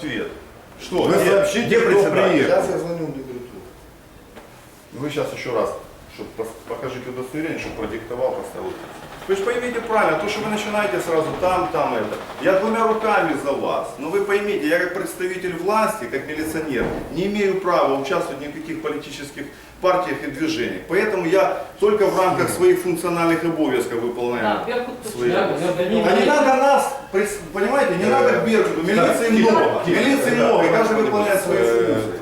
ответ. Что? Вы где, сообщите, где кто председатель? приехал. Сейчас я звоню в Либерту. Вы сейчас еще раз, чтобы покажите удостоверение, чтобы продиктовал, поставил. Вы же поймите правильно, то, что вы начинаете сразу там, там, это. Я двумя руками за вас. Но вы поймите, я как представитель власти, как милиционер, не имею права участвовать в каких политических партиях и движениях. Поэтому я только в рамках своих функциональных обовязков выполняю. Да, Свои. точно. А не надо нас, понимаете, не надо к Беркуту, милиции много, милиции много, и каждый выполняет свои функции.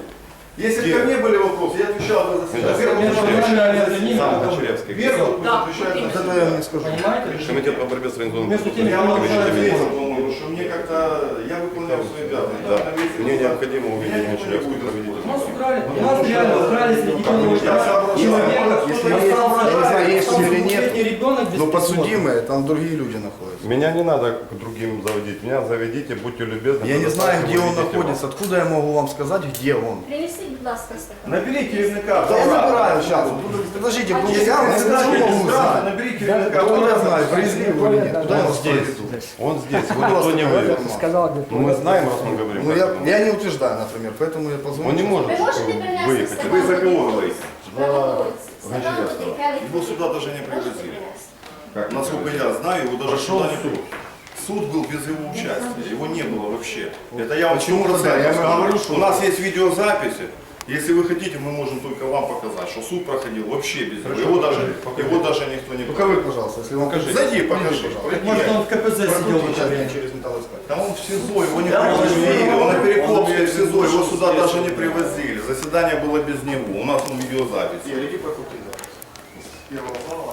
Если бы ко мне были вопросы, я отвечал бы за себя. Беркут Между отвечает нами за это не себя. Надо. Кочеревский. Беркут пусть Да, я не скажу. Понимаете? Комитет по борьбе с организованным теми, Я вам ответил, закон. по-моему, что мне как-то, я выполняю свои обязанности. Да. Мне необходимо увидеть проведение. У нас украли, у нас реально украли среди Я соображаю. человека. Если Кто-то есть- соображает, я не знаю, есть там или нет, двухлетний ребенок без Но присмотра. подсудимые, там другие люди находятся. Меня не надо к другим заводить. Меня заведите, будьте любезны. Я не знаю, где он Выведите находится. Откуда я могу вам сказать, где он? Принесіть, будь ласка, стакан. Набери керівника. Я Завтра. забираю сейчас. Подождите, А ну, если я вам Если скажу, знаете, могу сразу знать. Набери керівника. Откуда я знаю, привезли его или нет? Куда я Он вас здесь. повезу? Он здесь, его Просто никто не говорю. вывез. Ну, мы знаем, раз мы говорим. Ну, как я, это. я не утверждаю, например, поэтому я позвоню. Он не может Ви можете принести выехать. стакан? Вы за кого говорите? На Гончаревського. келих. Его сюда даже не привозили. Как, насколько я знаю, его даже Прошел сюда не суд. Суд был без его участия, его не было вообще. Это я вам говорю, что- У нас есть видеозаписи. Если вы хотите, мы можем только вам показать, что суд проходил вообще без него. Его даже, его даже никто не вы, пожалуйста, если вам Покажите. Зайди, покажи. Пройди. Может, он в КПЗ сидел меня через металлоискатель. Да он в СИЗО, его не привозили, он на Перекопске в СИЗО, его сюда даже не привозили. Заседание было без него, у нас он видеозапись. Иди прокрути, да. С первого зала.